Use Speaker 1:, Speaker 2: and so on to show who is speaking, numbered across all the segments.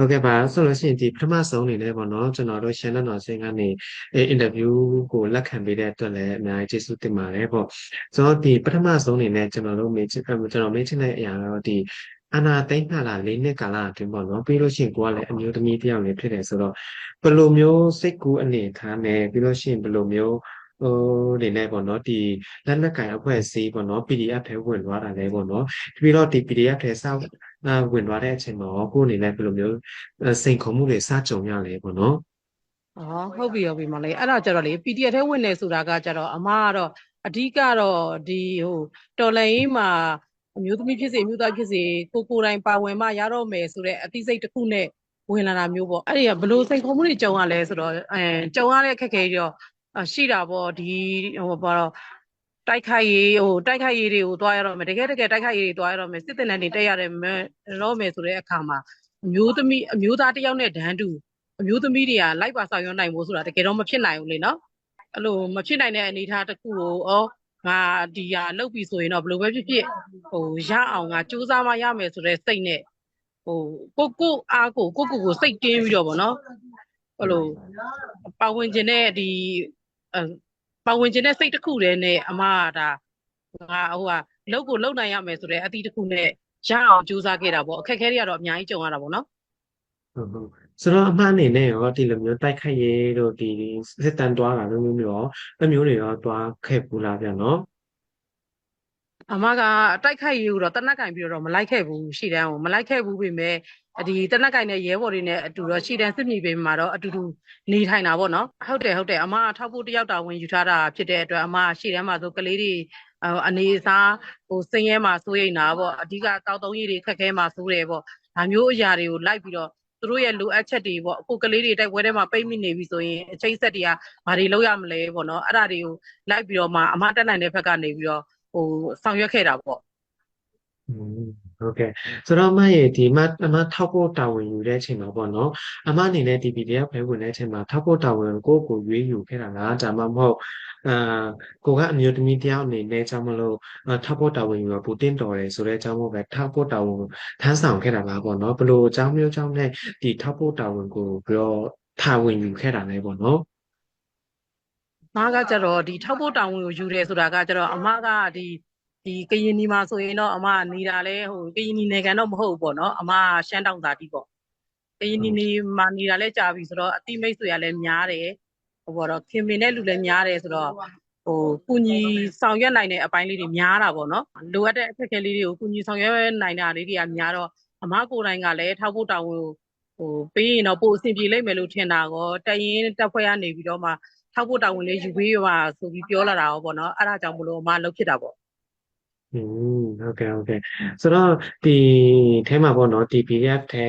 Speaker 1: ဟုတ်ကဲ့ပါဆိုလို့ရှိရင်ဒီပထမဆုံးအနေနဲ့ပေါ့နော်ကျွန်တော်တို့ Shannon တော်စင်ကနေအင်တာဗျူးကိုလက်ခံပေးတဲ့အတွက်လည်းအများကြီးကျေးဇူးတင်ပါတယ်ပေါ့ဆိုတော့ဒီပထမဆုံးအနေနဲ့ကျွန်တော်တို့မေးချင်ကျွန်တော်မေးချင်တဲ့အရာကတော့ဒီအနာသိမ့်မှလာ၄နှစ်ကာလအတွင်းပေါ့နော်ပြီးလို့ရှိရင်ကိုကလည်းအမျိုးသမီးတစ်ယောက်လည်းဖြစ်တယ်ဆိုတော့ဘယ်လိုမျိုးစိတ်ကူးအနေထားနဲ့ပြီးလို့ရှိရင်ဘယ်လိုမျိုး ဟိုနေနဲ့ပေါ့နော်ဒီလက်နက်ကင်အဖွဲ့အစည်းပေါ့နော် PDF ထဲဝင်သွားတာလဲပေါ့နော်ပြီးတော့ဒီ PDF ထဲစောက်ဝင်သွားတဲ့အချိန်မှာကိုယ်အနေနဲ့ဘယ်လိုမျိုးစိန်ခေါ်မှုတွေစကြုံရလဲပေါ့နော်
Speaker 2: အော်ဟုတ်ပြီဟုတ်ပြီမလေးအဲ့ဒါကြတော့လေ PDF ထဲဝင်နေဆိုတာကကြတော့အမကတော့အဓိကတော့ဒီဟိုတော်လိုင်းမှာအမျိုးသမီးဖြစ်စေအမျိုးသားဖြစ်စေကိုကိုယ်တိုင်ပါဝင်မှရတော့မယ်ဆိုတဲ့အသိစိတ်တစ်ခုနဲ့ဝင်လာတာမျိုးပေါ့အဲ့ဒီကဘလို့စိန်ခေါ်မှုတွေကြုံရလဲဆိုတော့အဲကြုံရတဲ့ခက်ခဲကြော ရှိတာပေါ့ဒီဟိုဘာတော့တိုက်ခိုက်ရေးဟိုတိုက်ခိုက်ရေးတွေကိုတွားရတော့မယ်တကယ်တကယ်တိုက်ခိုက်ရေးတွေတွားရတော့မယ်စစ်တပ်နဲ့တက်ရတယ်မယ်တော့မယ်ဆိုတဲ့အခါမှာအမျိုးသမီးအမျိုးသားတယောက်နဲ့ဒန်းတူအမျိုးသမီးတွေကလိုက်ပါဆောင်ရွက်နိုင်ဖို့ဆိုတာတကယ်တော့မဖြစ်နိုင်ဘူးလေနော်အဲ့လိုမဖြစ်နိုင်တဲ့အနေအထားတစ်ခုကိုဩငါဒီဟာလုပ်ပြီဆိုရင်တော့ဘယ်လိုပဲဖြစ်ဖြစ်ဟိုရအောင်ငါစူးစမ်းမှရမယ်ဆိုတဲ့စိတ်နဲ့ဟိုကိုကိုအားကိုကိုကိုကိုစိတ်တင်းပြီးတော့ဗောနော်ဟိုလိုပါဝင်ခြင်းနဲ့ဒီ ပါဝင်ခြင်းနဲ့စိတ်တစ်ခုတည်းနဲ့အမကဒါငါဟိုဟာလုပ်ကိုလုပ်နိုင်ရမယ်ဆိုတဲ့အသည့်တစ်ခုနဲ့ရအောင်ကြိုးစားခဲ့တာပေါ့အခက်အခဲတွေကတော့အများကြီးကြုံရတာပေါ့နော်
Speaker 1: ဟုတ်ဟုတ်ဆိုတော့အမှန်အနေနဲ့ရောဒီလိုမျိုးတိုက်ခိုက်ရေးတို့ဒီစစ်တမ်းတွားတာလိုမျိုးမျိုးရောအမျိုးတွေရောတွားခဲ့ဘူးလားဗျာနော်
Speaker 2: အမကတိုက်ခိုက်ရေးကိုတော့တနက်ကင်ပြီးတော့မလိုက်ခဲ့ဘူးရှီတန်းကိုမလိုက်ခဲ့ဘူးပြင်မဲ့ဒီတနက်ကင်နဲ့ရဲဘော်တွေနဲ့အတူတော့ရှီတန်းစစ်မြေပြင်မှာတော့အတူတူနေထိုင်တာပေါ့နော်ဟုတ်တယ်ဟုတ်တယ်အမကထောက်ဖို့တယောက်တာဝန်ယူထားတာဖြစ်တဲ့အတွက်အမရှီတန်းမှာဆိုကလေးတွေအနေအစားဟိုစင်းရဲမှာစိုးရိမ်တာပေါ့အဓိကတောက်တုံးကြီးတွေခက်ခဲမှာစိုးတယ်ပေါ့ဒါမျိုးအရာတွေကိုလိုက်ပြီးတော့သူတို့ရဲ့လိုအပ်ချက်တွေပေါ့အခုကလေးတွေတိုက်ပွဲထဲမှာပိတ်မိနေပြီဆိုရင်အချိန်ဆက်တွေကဘာတွေလုပ်ရမလဲပေါ့နော်အဲ့ဒါတွေကိုလိုက်ပြီးတော့မှအမတက်နိုင်တဲ့ဘက်ကနေပြီးတော့ ဟိုဆောင်ရွက်ခဲ့တာပေါ့
Speaker 1: ဟုတ်ကဲ့ဆိုတော့အမရဲ့ဒီမအမထောက်ဖို့တာဝန်ယူတဲ့အချိန်မှာပေါ့နော်အမအနေနဲ့ဒီ PDF ပဲဝင်တဲ့အချိန်မှာထောက်ဖို့တာဝန်ကိုကိုရွေးယူခဲ့တာလားဒါမှမဟုတ်အာကိုကအမျိုးသမီးတယောက်အနေနဲ့ကြောင့်မလို့ထောက်ဖို့တာဝန်ယူတော့ပူတင်တော်တယ်ဆိုတဲ့အကြောင်းမို့ပဲထောက်ဖို့တာဝန်ထမ်းဆောင်ခဲ့တာလားပေါ့နော်ဘလို့အကြောင်းမျိုးကြောင့်နဲ့ဒီထောက်ဖို့တာဝန်ကိုပြီးတော့တာဝန်ယူခဲ့တာလဲပေါ့နော်
Speaker 2: မားကကျတော့ဒီထောက်ဖို့တောင်းဝင်ကိုယူတယ်ဆိုတာကကျတော့အမကဒီဒီကရင်နီမှာဆိုရင်တော့အမနေတာလဲဟိုကရင်နီနယ်ကန်တော့မဟုတ်ဘူးပေါ့နော်အမရှမ်းတောင်သားတီးပေါ့ကရင်နီနေမှာနေတာလဲကြာပြီဆိုတော့အတိမိတ်ဆွေကလည်းများတယ်ဟိုပေါ့တော့ခင်မင်တဲ့လူလည်းများတယ်ဆိုတော့ဟိုကုညီဆောင်ရွက်နိုင်တဲ့အပိုင်းလေးတွေများတာပေါ့နော်လိုအပ်တဲ့အခက်အခဲလေးတွေကိုကုညီဆောင်ရွက်နိုင်တာလေးတွေကများတော့အမကိုယ်တိုင်ကလည်းထောက်ဖို့တောင်းဝင်ဟိုပေးရင်တော့ပိုအဆင်ပြေလိမ့်မယ်လို့ထင်တာကောတရင်တက်ဖွဲ့ရနေပြီးတော့မှ ထောက်ဖို့တာဝန်လေးယူပေးပါဆိုပြီးပြောလာတာရောပေါ့နော်အဲ့ဒါကြောင့်မလို့အမလုပ်ဖြစ်တာပေါ့
Speaker 1: อืมဟုတ်ကဲ့ဟုတ်ကဲ့ဆိုတော့ဒီထဲမှာပေါ့နော်ဒီ PDF ထဲ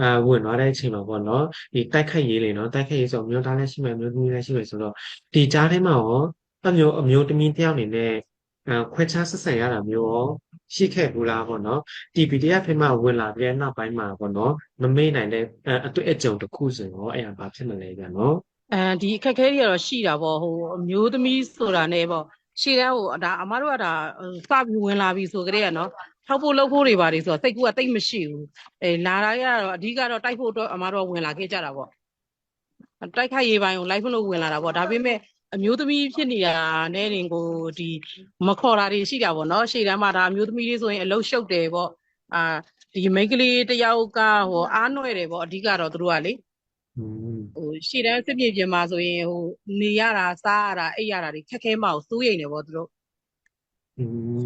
Speaker 1: အာဝင်သွားတဲ့အချိန်မှာပေါ့နော်ဒီတိုက်ခိုက်ရေးလေနော်တိုက်ခိုက်ရေးဆိုမျိုးသားလည်းရှိမယ်မျိုးသမီးလည်းရှိမယ်ဆိုတော့ဒီကြားထဲမှာရောအမျိုးအမျိုးသမီးတယောက်အနေနဲ့အခွဲခြားဆက်ဆံရတာမျိုးရောရှိခဲ့ဘူးလားပေါ့နော်ဒီ PDF ထဲမှာဝင်လာပြီးတဲ့နောက်ပိုင်းမှာပေါ့နော်မမေ့နိုင်တဲ့အတွေ့အကြုံတစ်ခုဆိုရင်ရောအဲ့ဒါဘာဖြစ်မလဲဗျာနော်
Speaker 2: အဲဒီအခက်အခဲတွေကတော့ရှိတာပေါ့ဟိုအမျိုးသမီးဆိုတာနဲ့ပေါ့ရှေ့တန်းဟိုဒါအမတို့ကဒါစပြီးဝင်လာပြီဆိုကြတဲ့ကနော်ထောက်ဖို့လုပ်ဖို့တွေပါတွေဆိုတော့စိတ်ကူကတိတ်မရှိဘူးအဲလာတာရတော့အဓိကတော့တိုက်ဖို့တော့အမတို့ဝင်လာခဲ့ကြတာပေါ့တိုက်ခိုက်ရေးပိုင်းကို live လို့ဝင်လာတာပေါ့ဒါပေမဲ့အမျိုးသမီးဖြစ်နေတာနဲ့တင်ကိုဒီမခေါ်တာတွေရှိတာပေါ့နော်ရှေ့တန်းမှာဒါအမျိုးသမီးတွေဆိုရင်အလုံးရှုပ်တယ်ပေါ့အာဒီမိန်းကလေးတယောက်ကဟိုအားနွယ်တယ်ပေါ့အဓိကတော့သူတို့ကလေ ဟိုရှေ့တန်းစစ်မြေပြင်မှာဆိုရင်ဟိုနေရတာစားရတာအိပ်ရတာတွေခက်ခဲမအောင်စိုးရိမ်နေပေါ့သူတို့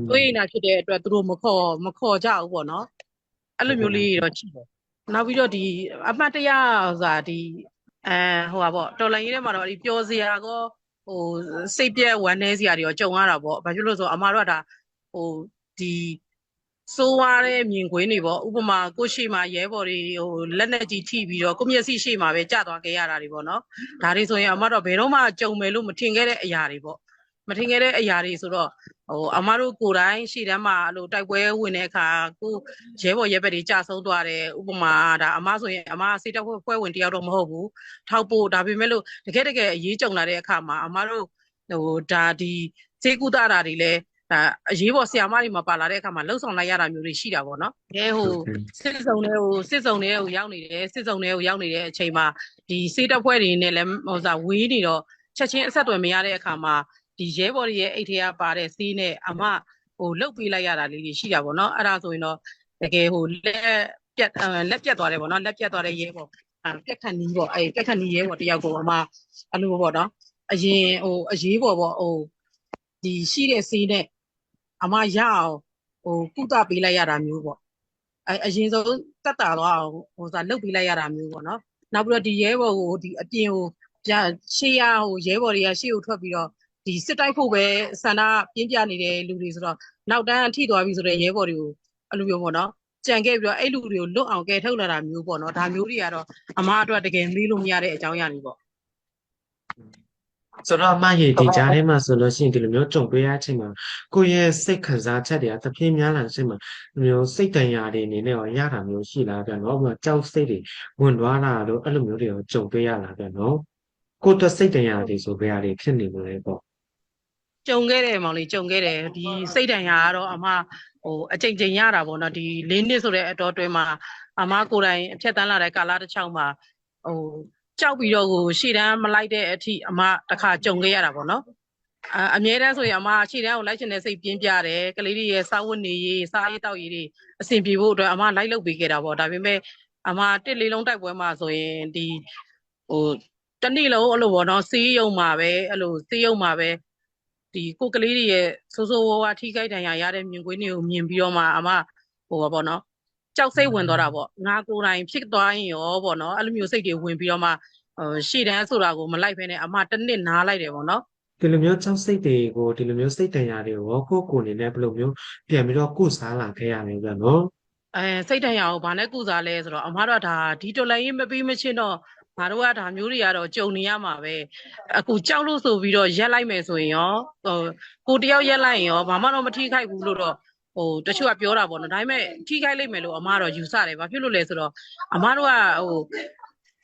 Speaker 2: စိုးရိမ်တာဖြစ်တဲ့အတွက်သူတို့မခေါ်မခေါ်ကြဘူးပေါ့နော်အဲ့လိုမျိုးလေးတော့ရှိတယ်နောက်ပြီးတော့ဒီအမှတ်တရဆိုတာဒီအဲဟိုပါပေါ့တော်လိုင်းရေးထဲမှာတော့ဒီပျော်စရာကောဟိုစိတ်ပြက်ဝမ်းနည်းစရာတွေရောကြုံရတာပေါ့ဘာဖြစ်လို့ဆိုအမားတို့ကဒါဟိုဒီ စိုးဝါးတဲ့မြင်ကွင်းတွေပေါ့ဥပမာကိုရှိမှာရဲဘော်တွေဟိုလက်နဲ့ကြီးထိပြီးတော့ကိုမျက်စိရှိမှာပဲကြာသွားခဲ့ရတာတွေပေါ့နော်ဒါတွေဆိုရင်အမတော့ဘယ်တော့မှကြုံမယ်လို့မထင်ခဲ့တဲ့အရာတွေပေါ့မထင်ခဲ့တဲ့အရာတွေဆိုတော့ဟိုအမတို့ကိုယ်တိုင်ရှေ့တန်းမှာအဲ့လိုတိုက်ပွဲဝင်တဲ့အခါကိုရဲဘော်ရဲဘက်တွေကြာဆုံးသွားတယ်ဥပမာဒါအမဆိုရင်အမစေတက်ဖွဲ့ဖွဲ့ဝင်တယောက်တော့မဟုတ်ဘူးထောက်ဖို့ဒါပေမဲ့လို့တကယ်တကယ်အရေးကြုံလာတဲ့အခါမှာအမတို့ဟိုဒါဒီဈေးကူတာတာတွေလည်း ဒါအရေးပေါ်ဆရာမတွေမှာပါလာတဲ့အခါမှာလှုပ်ဆောင်လိုက်ရတာမျိုးတွေရှိတာပေါ့နော်။အဲဟို
Speaker 1: ဟုတ်ကဲ့
Speaker 2: စစ်စုံတွေကိုစစ်စုံတွေကိုရောက်နေတယ်စစ်စုံတွေကိုရောက်နေတဲ့အချိန်မှာဒီစေးတပ်ဖွဲ့တွေနဲ့လည်းဟိုစားဝေးနေတော့ချက်ချင်းအဆက်အသွယ်မရတဲ့အခါမှာဒီရဲဘော်တွေရဲ့အိတ်ထဲကပါတဲ့စေးနဲ့အမဟိုလှုပ်ပေးလိုက်ရတာလေးတွေရှိတာပေါ့နော်အဲ့ဒါဆိုရင်တော့တကယ်ဟိုလက်ပြတ်အဲလက်ပြတ်သွားတယ်ပေါ့နော်လက်ပြတ်သွားတဲ့ရဲဘော်အဲပြက်ခတ်နီးပေါ့အဲပြက်ခတ်နီးရဲဘော်တယောက်ကိုအမအဲ့လိုပေါ့နော်အရင်ဟိုအရေးပေါ်ပေါ့ဟိုဒီရှိတဲ့စေးနဲ့ အမရအောင်ဟိုကုသပေးလိုက်ရတာမျိုးပေါ့အအရင်ဆုံးတက်တာတော့အောင်ဟိုစားလုတ်ပေးလိုက်ရတာမျိုးပေါ့နော်နောက်ပြီးတော့ဒီရဲဘော်ကိုဒီအပြင်ကိုပြရှေ့ရဟိုရဲဘော်တွေကရှေ့ကိုထွက်ပြီးတော့ဒီစစ်တိုက်ဖို့ပဲဆန္ဒပြင်းပြနေတဲ့လူတွေဆိုတော့နောက်တန်းထိသွားပြီဆိုတော့ရဲဘော်တွေကိုအဲ့လိုမျိုးပေါ့နော်ကြံခဲ့ပြီးတော့အဲ့လူတွေကိုလွတ်အောင်ကဲထုတ်လာတာမျိုးပေါ့နော်ဒါမျိုးတွေကတော့အမားအတွက်တကယ်မေးလို့မရတဲ့အကြောင်းအရာတွေပေါ့
Speaker 1: ဆိုတော့အမရေဒီကြားထဲမှာဆိုလို့ရှိရင်ဒီလိုမျိုးကြုံတွေ့ရချိန်မှာကိုယ့်ရဲ့စိတ်ခံစားချက်တွေကတစ်ပြေးများလာချိန်မှာဒီမျိုးစိတ်တန်ရာတွေအနေနဲ့ရောရတာမျိုးရှိလားဗျာနော်ဥပမာကြောက်စိတ်တွေဝင်သွားတာတို့အဲ့လိုမျိုးတွေရောကြုံတွေ့ရလားဗျာနော်ကိုယ့်အတွက်စိတ်တန်ရာတွေဆိုဘယ်ဟာတွေဖြစ်နေမလဲပေါ့
Speaker 2: ကြုံခဲ့တယ်မောင်လေးကြုံခဲ့တယ်ဒီစိတ်တန်ရာကတော့အမဟိုအချိန်ချိန်ရတာပေါ့နော်ဒီ၄နှစ်ဆိုတဲ့အတော်အတွင်းမှာအမကိုယ်တိုင်အဖြတ်တန်းလာတဲ့ကာလတစ်ချောင်းမှာဟို ကြောက်ပြီးတော့ကိုရှေ့တန်းမလိုက်တဲ့အထိအမတစ်ခါကြုံခဲ့ရတာပေါ့နော်အအမြဲတမ်းဆိုရင်အမရှေ့တန်းကိုလိုက်ချင်တဲ့စိတ်ပြင်းပြတယ်ကလေးတွေရဲ့စားဝတ်နေရေးစားရေးတောက်ရေးတွေအဆင်ပြေဖို့အတွက်အမလိုက်လုပ်ပေးခဲ့တာပေါ့ဒါပေမဲ့အမတစ်လေးလုံးတိုက်ပွဲမှာဆိုရင်ဒီဟိုတနေ့လုံးအဲ့လိုပေါ့နော်စီးရုံမှာပဲအဲ့လိုစီးရုံမှာပဲဒီကိုကလေးတွေရဲ့ဆိုးဆိုးဝါးဝါထိခိုက်ဒဏ်ရာရတဲ့မြင်ကွင်းတွေကိုမြင်ပြီးတော့မှအမဟိုပါပေါ့နော် ကြောက်စိတ်ဝင်သွားတာပေါ့ငါကိုယ်တိုင်ဖြစ်သွားရင်ရောပေါ့နော်အဲ့လိုမျိုးစိတ်တွေဝင်ပြီးတော့မှဟိုရှေ့တန်းဆိုတာကိုမလိုက်ဖ ೇನೆ အမတစ်နှစ်နားလိုက်တယ်ပေါ့နော်
Speaker 1: ဒီလိုမျိုးကြောက်စိတ်တွေကိုဒီလိုမျိုးစိတ်တန်ရာတွေကိုရောကိုယ့်ကိုယ်အနေနဲ့ဘယ်လိုမျိုးပြန်ပြီးတော့ကုစားလာခဲ့ရလဲဗျာနော်
Speaker 2: အဲစိတ်တန်ရာကိုဘာနဲ့ကုစားလဲဆိုတော့အမတို့ကဒါဒီတော်လိုင်းရေးမပြီးမချင်းတော့ငါတို့ကဒါမျိုးတွေကတော့ကြုံနေရမှာပဲအခုကြောက်လို့ဆိုပြီးတော့ရက်လိုက်မယ်ဆိုရင်ရောဟိုကိုတယောက်ရက်လိုက်ရင်ရောဘာမှတော့မထိခိုက်ဘူးလို့တော့ ဟိုတချို့ကပြောတာပေါ့နော်ဒါပေမဲ့ထိခိုက်လိမ့်မယ်လို့အမကတော့ယူဆတယ်ဘာဖြစ်လို့လဲဆိုတော့အမတို့ကဟို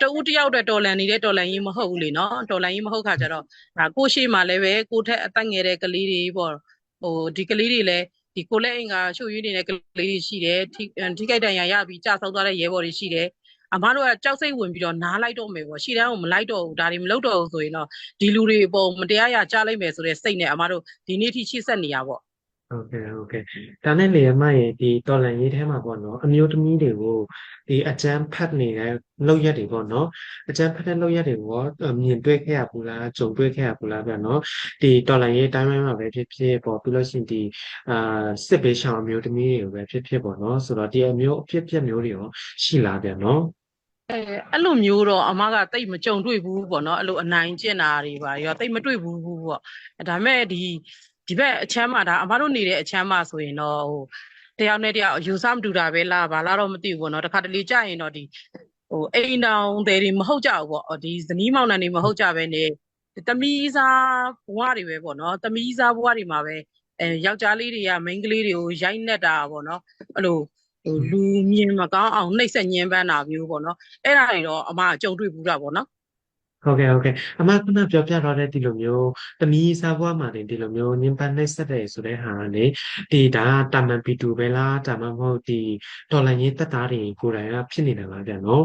Speaker 2: တဦးတယောက်အတွက်တော်လန်နေတဲ့တော်လန်ရေးမဟုတ်ဘူးလေနော်တော်လန်ရေးမဟုတ်ခါကြတော့ဒါကိုရှိမှလည်းပဲကိုထက်အသက်ငယ်တဲ့ကလေးတွေပေါ့ဟိုဒီကလေးတွေလည်းဒီကိုလက်အင်ကရှုပ်ရင်းနေတဲ့ကလေးတွေရှိတယ်ထိထိခိုက်ဒဏ်ရာရပြီးကြာဆုံးသွားတဲ့ရဲဘော်တွေရှိတယ်အမားတို့ကကြောက်စိတ်ဝင်ပြီးတော့နားလိုက်တော့မယ်ပေါ့ရှီတန်းကိုမလိုက်တော့ဘူးဒါတွေမလုပ်တော့ဘူးဆိုရင်တော့ဒီလူတွေအပေါ်မတရားရကြားလိုက်မယ်ဆိုတဲ့စိတ်နဲ့အမားတို့ဒီနေ့ထိချိတ်ဆက်နေရပေါ့
Speaker 1: ဟုတ်ကဲ့ဟုတ်ကဲ့ဒါနဲ့လေအမရဲ့ဒီတော်လန်ရေးထဲမှာပေါ့နော်အမျိုးသမီးတွေကိုဒီအကျန်းဖတ်နေတဲ့လောက်ရက်တွေပေါ့နော်အကျန်းဖတ်တဲ့လောက်ရက်တွေကိုရောအမြင်တွေ့ခဲ့ရဘူးလားကြုံတွေ့ခဲ့ရဘူးလားဗျာနော်ဒီတော်လန်ရေးတိုင်းပိုင်းမှာပဲဖြစ်ဖြစ်ပေါ့ပြီးလို့ရှိရင်ဒီအာစစ်ဘေးရှောင်အမျိုးသမီးတွေကိုပဲဖြစ်ဖြစ်ပေါ့နော်ဆိုတော့ဒီအမျိုးအဖြစ်ဖြစ်မျိုးတွေရောရှိလားဗျာနော်
Speaker 2: အဲအဲ့လိုမျိုးတော့အမကတိတ်မကြုံတွေ့ဘူးပေါ့နော်အဲ့လိုအနိုင်ကျင့်တာတွေပါရောတိတ်မတွေ့ဘူးပေါ့ဒါပေမဲ့ဒီ ဒီဘက်အချမ်းမှာဒါအမတို့နေတဲ့အချမ်းမှာဆိုရင်တော့ဟိုတယောက်နဲ့တယောက်ယူဆမတူတာပဲလားဘာလားတော့မသိဘူးပေါ့နော်တခါတလေကြာရင်တော့ဒီဟိုအိမ်တောင်တွေတွေမဟုတ်ကြဘူးပေါ့ဒီဇနီးမောင်နှံတွေမဟုတ်ကြပဲနေတမီးစားဘဝတွေပဲပေါ့နော်တမီးစားဘဝတွေမှာပဲအဲယောက်ျားလေးတွေကမိန်းကလေးတွေကိုရိုက်နှက်တာပေါ့နော်အဲ့လိုဟိုလူမြင်မကောင်းအောင်နှိပ်စက်ညှဉ်းပန်းတာမျိုးပေါ့နော်အဲ့ဒါတွေတော့အမအကြုံတွေ့ဘူးတာပေါ့နော်
Speaker 1: ဟုတ်ကဲ့ဟုတ်ကဲ့အမကခုနပြောပြတော့တဲ့ဒီလိုမျိုးတမီးစားဘွားမှာနေဒီလိုမျိုးညင်ပန်းနှိပ်စက်တဲ့ဆိုတဲ့ဟာကနေဒီဒါတာမန်ပီတူပဲလားဒါမှမဟုတ်ဒီတော်လန်ရေးတက်သားတွေကိုယ်တိုင်ကဖြစ်နေတာလားဗျာနော်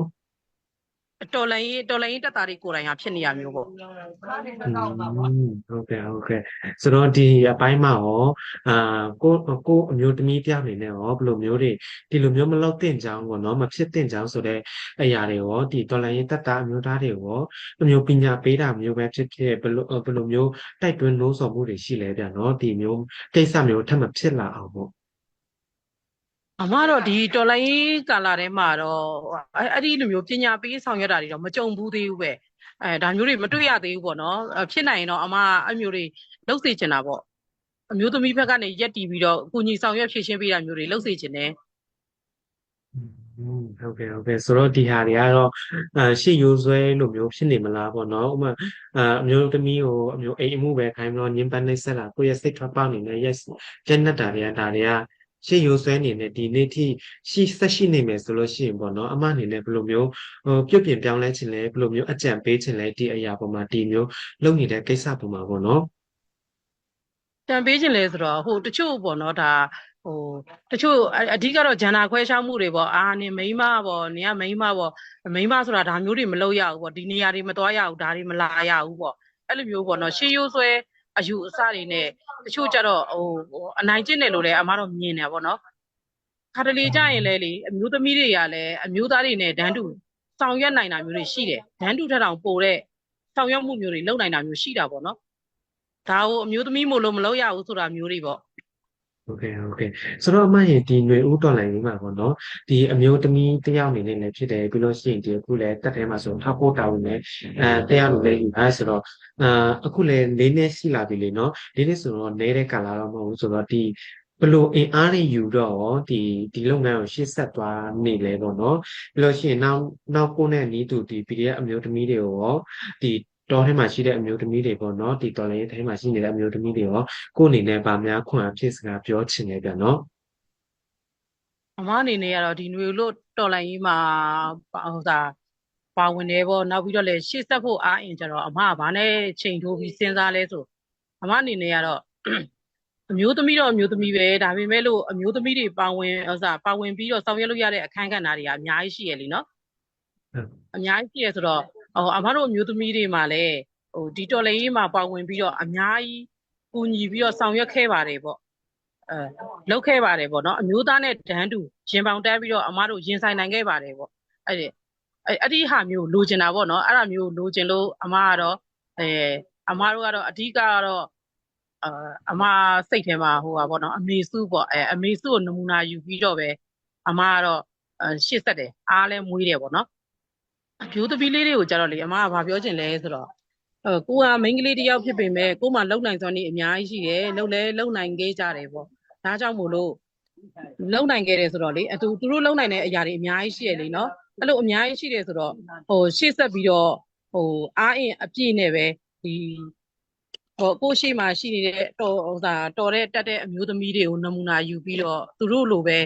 Speaker 2: တော်လိုင်းရေးတော်လိုင်းရေးတက်တာတွေကိုယ်တိုင်ကဖြစ်နေရမျိုးပေါ့
Speaker 1: อืมဟုတ်ကဲ့ဟုတ်ကဲ့ဆိုတော့ဒီအပိုင်းမှာရောအာကိုကိုအမျိုးသမီးတယောက်အနေနဲ့ရောဘယ်လိုမျိုးတွေဒီလိုမျိုးမလုပ်သင့်ကြောင်းပေါ့နော်မဖြစ်သင့်ကြောင်းဆိုတဲ့အရာတွေရောဒီတော်လန်ရေးတက်သားအမျိုးသားတွေရောအမျိုးပညာပေးတာမျိုးပဲဖြစ်ဖြစ်ဘယ်လိုဘယ်လိုမျိုးတိုက်တွန်းလို့ဆိုမှုတွေရှိလဲဗျာနော်ဒီမျိုးကိစ္စမျိုးထပ်မဖြစ်လာအောင်ပေါ့
Speaker 2: အမတော့ဒီတော်လိုင်းရေးကာလာထဲမှာတော့အဲ့အဲ့ဒီလိုမျိုးပညာပေးဆောင်ရွက်တာတွေတော့မကြုံဘူးသေးဘူးပဲအဲဒါမျိုးတွေမတွေ့ရသေးဘူးပေါ့နော်အဲ့ဖြစ်နိုင်ရင်တော့အမအဲ့မျိုးတွေလုပ်စေချင်တာပေါ့အမျိုးသမီးဘက်ကနေရက်တီပြီးတော့အကူညီဆောင်ရွက်ဖြည့်ရှင်းပေးတာမျိုးတွေလုပ်စေချင်တယ်
Speaker 1: อืมဟုတ်ကဲ့ဟုတ်ကဲ့ဆိုတော့ဒီဟာတွေကတော့အာရှေ့ရိုးဆွဲလိုမျိုးဖြစ်နေမလားပေါ့နော်ဥပမာအာအမျိုးသမီးကိုအမျိုးအိမ်အမှုပဲခိုင်းပြီးတော့ညင်ပန်းနှိပ်စက်လာကိုယ့်ရဲ့စိတ်ထွက်ပေါက်နေနဲ့ yes ကျက်နေတာတွေကဒါတွေက ရှေ့ရိုးဆွဲနေနဲ့ဒီနေ့ထိရှိဆက်ရှိနေမယ်ဆိုလို့ရှိရင်ပေါ့နော်အမအနေနဲ့ဘယ်လိုမျိုးဟိုပြုတ်ပြင်ပြောင်းလဲခြင်းလဲဘယ်လိုမျိုးအကြံပေးခြင်းလဲဒီအရာပေါ်မှာဒီမျိုးလုပ်နေတဲ့ကိစ္စပေါ်မှာပေါ့နော်
Speaker 2: တန်ပေးခြင်းလဲဆိုတော့ဟိုတချို့ပေါ့နော်ဒါဟိုတချို့အအဓိကတော့ဂျန်နာခွဲခြားမှုတွေပေါ့အာနင်မိန်းမပေါ့နင်ကမိန်းမပေါ့မိန်းမဆိုတာဒါမျိုးတွေမလုပ်ရဘူးပေါ့ဒီနေရာတွေမသွားရဘူးဒါတွေမလာရဘူးပေါ့အဲ့လိုမျိုးပေါ့နော်ရှေးရိုးဆွဲ အယူအဆတွေနဲ့တချို့ကြတော့ဟိုဟိုအနိုင်ကျင့်တယ်လို့လည်းအမတော့မြင်တယ်ပေါ့နော်ခါတလေကြရင်လဲလေအမျိုးသမီးတွေကလည်းအမျိုးသားတွေနဲ့ဒန်းတူဆောင်ရွက်နိုင်တာမျိုးတွေရှိတယ်ဒန်းတူထက်တောင်ပိုတဲ့ဆောင်ရွက်မှုမျိုးတွေလုပ်နိုင်တာမျိုးရှိတာပေါ့နော်ဒါကိုအမျိုးသမီးမို့လို့မလုပ်ရဘူးဆိုတာမျိုးတွေပေါ့
Speaker 1: ဟုတ်ကဲ့ဟုတ်ကဲ့ဆိုတော့အမရဲ့ဒီຫນွေဦးတော်လိုင်းကြီးမှာပေါ့နော်ဒီအမျိုးသမီးတစ်ယောက်အနေနဲ့လည်းဖြစ်တယ်ပြီးလို့ရှိရင်ဒီအခုလည်းတက်ထဲမှာဆိုထောက်ဖို့တာဝန်နဲ့အဲတရားလိုလည်းယူပါဆိုတော့အာအခုလည်းလေးနှစ်ရှိလာပြီလေနော်လေးနှစ်ဆိုတော့နေတဲ့ကာလတော့မဟုတ်ဘူးဆိုတော့ဒီဘလို့အင်အားတွေယူတော့ဒီဒီလုပ်ငန်းကိုရှေ့ဆက်သွားနေလဲပေါ့နော်ပြီးလို့ရှိရင်နောက်နောက်ကိုနဲ့နီးတူဒီ PDF အမျိုးသမီးတွေကိုရောဒီ တော်ထဲမှာရှိတဲ့အမျိုးသမီးတွေပေါ့နော်ဒီတော်လိုင်းထဲမှာရှိနေတဲ့အမျိုးသမီးတွေရောကိုယ့်အနေနဲ့ဗာများခွင့်အားဖြစ်စကားပြောချင်တယ်ဗျနော်
Speaker 2: အမအနေနဲ့ကတော့ဒီຫນွေလို့တော်လိုင်းကြီးမှာပါဟိုသာပါဝင်တယ်ပေါ့နောက်ပြီးတော့လည်းရှေ့ဆက်ဖို့အားအင်ကြတော့အမကဘာနဲ့ချိန်ထိုးပြီးစဉ်းစားလဲဆိုအမအနေနဲ့ကတော့အမျိုးသမီးတော့အမျိုးသမီးပဲဒါပေမဲ့လို့အမျိုးသမီးတွေပါဝင်ဟိုသာပါဝင်ပြီးတော့ဆောင်ရွက်လို့ရတဲ့အခန်းကဏ္ဍတွေကအများကြီးရှိရလीနော်
Speaker 1: ဟုတ်
Speaker 2: အများကြီးရှိရဆိုတော့ ဟိုအမတို့အမျိုးသမီးတွေမှာလည်းဟိုဒီတော်လေးကြီးမှာပါဝင်ပြီးတော့အများကြီးကူညီပြီးတော့ဆောင်ရွက်ခဲ့ပါတယ်ပေါ့အဲလုပ်ခဲ့ပါတယ်ပေါ့နော်အမျိုးသားနဲ့ဒန်းတူရင်ပေါင်တက်ပြီးတော့အမတို့ရင်ဆိုင်နိုင်ခဲ့ပါတယ်ပေါ့အဲ့ဒီအဲ့အဲ့ဒီဟာမျိုးလိုချင်တာပေါ့နော်အဲ့ဒါမျိုးလိုချင်လို့အမကတော့အဲအမတို့ကတော့အဓိကကတော့အာအမစိတ်ထဲမှာဟိုပါပေါ့နော်အမေစုပေါ့အဲအမေစုကိုနမူနာယူပြီးတော့ပဲအမကတော့အဲရှေ့ဆက်တယ်အားလဲမွေးတယ်ပေါ့နော် အပြိုးသမီးလေးတွေကိုကြတော့လေအမကဘာပြောချင်လဲဆိုတော့အဲကိုကမိန်းကလေးတစ်ယောက်ဖြစ်ပေမဲ့ကိုမှလုံနိုင်စွမ်းနေအများကြီးရှိတယ်လုံလဲလုံနိုင်ခဲ့ကြတယ်ပေါ့ဒါကြောင့်မို့လို့လုံနိုင်ခဲ့တယ်ဆိုတော့လေအတူသူတို့လုံနိုင်တဲ့အရာတွေအများကြီးရှိရလေနော်အဲ့လိုအများကြီးရှိတယ်ဆိုတော့ဟိုရှေ့ဆက်ပြီးတော့ဟိုအားအင်အပြည့်နဲ့ပဲဒီဟိုကိုရှိမှရှိနေတဲ့တော်ဟိုသာတော်တဲ့တက်တဲ့အမျိုးသမီးတွေကိုနမူနာယူပြီးတော့သူတို့လိုပဲ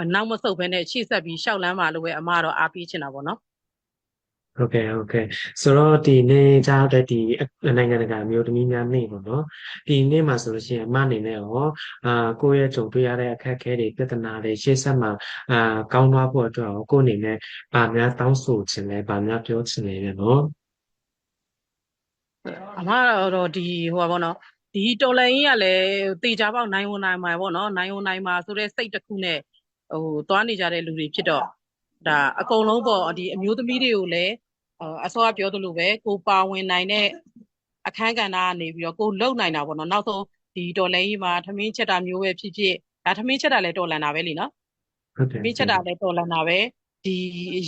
Speaker 2: အနောက်မဆုတ်ဘဲနဲ့ရှေ့ဆက်ပြီးရှောက်လန်းပါလို့ပဲအမကတော့အားပေးချင်တာပေါ့နော်
Speaker 1: ဟုတ်ကဲ့ဟုတ်ကဲ့ဆိုတော့ဒီနေ့ကြားတဲ့ဒီနိုင်ငံတကာအမျိုးသမီးများနေ့ပေါ့နော်ဒီနေ့မှာဆိုလို့ရှိရင်အမအနေနဲ့ရောအာကိုယ့်ရဲ့ကြုံတွေ့ရတဲ့အခက်အခဲတွေပြဿနာတွေရှေ့ဆက်မှာအာကောင်းသွားဖို့အတွက်ရောကိုယ့်အနေနဲ့ဗာများတောင်းဆိုချင်လဲဗာများပြောချင်လဲဗျနော်
Speaker 2: အမကတော့ဒီဟိုပါဘောနော်ဒီတော်လန်ကြီးကလည်းတေချာပေါက်နိုင်ဝင်နိုင်မှာပေါ့နော်နိုင်ဝင်နိုင်မှာဆိုတဲ့စိတ်တစ်ခုနဲ့ဟိုသွားနေကြတဲ့လူတွေဖြစ်တော့ ဒါအကုန်လုံးပေါ့ဒီအမျိုးသမီးတွေကိုလည်းအစောကပြောသလိုပဲကိုပါဝင်နိုင်တဲ့အခန်းကဏ္ဍကနေပြီးတော့ကိုလုံနိုင်တာပေါ့နော်နောက်ဆုံးဒီတော်လန်ကြီးမှာထမင်းချက်တာမျိုးပဲဖြစ်ဖြစ်ဒါထမင်းချက်တာလည်းတော်လန်တာပဲလीနော်
Speaker 1: ဟုတ်တယ်
Speaker 2: မိချက်တာလည်းတော်လန်တာပဲဒီ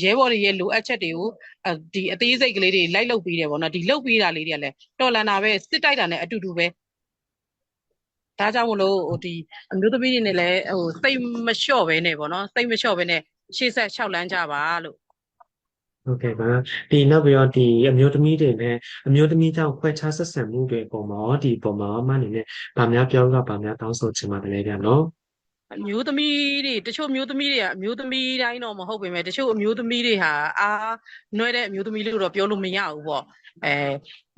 Speaker 2: ရဲဘော်တွေရဲ့လိုအပ်ချက်တွေကိုအဲဒီအသေးစိတ်ကလေးတွေလိုက်လုပ်ပြီးတယ်ပေါ့နော်ဒီလုပ်ပြီးတာလေးတွေကလည်းတော်လန်တာပဲစစ်တိုက်တာနဲ့အတူတူပဲဒါကြောင့်မလို့ဟိုဒီအမျိုးသမီးတွေနဲ့လည်းဟိုစိတ်မလျှော့ပဲနဲ့ပေါ့နော်စိတ်မလျှော့ပဲနဲ့ ရှေ့ဆက်လျှောက်လန်းကြပါလို့
Speaker 1: ဟုတ်ကဲ့ပါဒီနောက်ပြီးတော့ဒီအမျိုးသမီးတွေနဲ့အမျိုးသမီးကြောင့်ခွဲခြားဆက်ဆံမှုတွေပုံမှာရောဒီပုံမှာရောအမအနေနဲ့ဗာများပြောကဗာများတောင်းဆိုချင်ပါတယ်ဗျနော်
Speaker 2: အမျိုးသမီးတွေတချို့အမျိုးသမီးတွေကအမျိုးသမီးတိုင်းတော့မဟုတ်ပေမဲ့တချို့အမျိုးသမီးတွေဟာအားနွဲတဲ့အမျိုးသမီးလို့တော့ပြောလို့မရဘူးပေါ့အဲ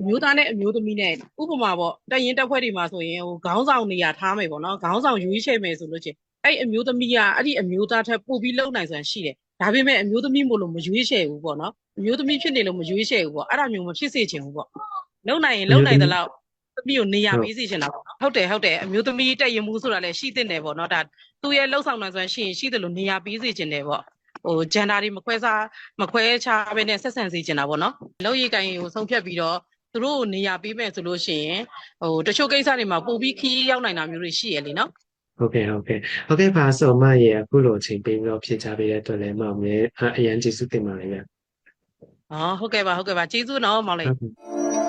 Speaker 2: အမျိုးသားနဲ့အမျိုးသမီးနဲ့ဥပမာပေါ့တက်ရင်တက်ဖွဲ့တွေမှာဆိုရင်ဟိုခေါင်းဆောင်နေရာထားမယ်ပေါ့နော်ခေါင်းဆောင်ရွေးချယ်မယ်ဆိုလို့ချင်း အဲ့အမျိုးသမီးကအဲ့ဒီအမျိုးသားထက်ပိုပြီးလုံနိုင်စွမ်းရှိတယ်ဒါပေမဲ့အမျိုးသမီးမို့လို့မရွေးချယ်ဘူးပေါ့နော်အမျိုးသမီးဖြစ်နေလို့မရွေးချယ်ဘူးပေါ့အဲ့ဒါမျိုးမဖြစ်စေချင်ဘူးပေါ့လုံနိုင်ရင်လုံနိုင်သလောက်သမီးကိုနေရာပေးစေချင်တာပေါ့နော်ဟုတ်တယ်ဟုတ်တယ်အမျိုးသမီးတက်ရင်မှုဆိုတာလည်းရှိတဲ့နယ်ပေါ့နော်ဒါသူရဲ့လှုပ်ဆောင်နိုင်စွမ်းရှိရင်ရှိတယ်လို့နေရာပေးစေခြင်းတယ်ပေါ့ဟိုဂျန်ဒါတွေမခွဲစားမခွဲခြားဘဲနဲ့ဆက်ဆံစေချင်တာပေါ့နော်လောက်ရည်ကိုင်ကိုဆုံးဖြတ်ပြီးတော့သူတို့ကိုနေရာပေးမယ်ဆိုလို့ရှိရင်ဟိုတချို့ကိစ္စတွေမှာပို့ပြီးခီးရောက်နိုင်တာမျိုးတွေရှိရလေနော်
Speaker 1: ဟုတ်ကဲ့ဟုတ်ကဲ့ဟုတ်ကဲ့ပါဆိုအမရဲ့အခုလိုအချိန်ပေးပြီးတော့ဖြည့်ချပေးတဲ့အတွက်လည်းမအောင်လည်းအအရန်ကျေးဇူးတင်ပါတယ်ဗျ
Speaker 2: ဟောဟုတ်ကဲ့ပါဟုတ်ကဲ့ပါကျေးဇူးနော်မောင်လေး
Speaker 1: ဟုတ်ကဲ့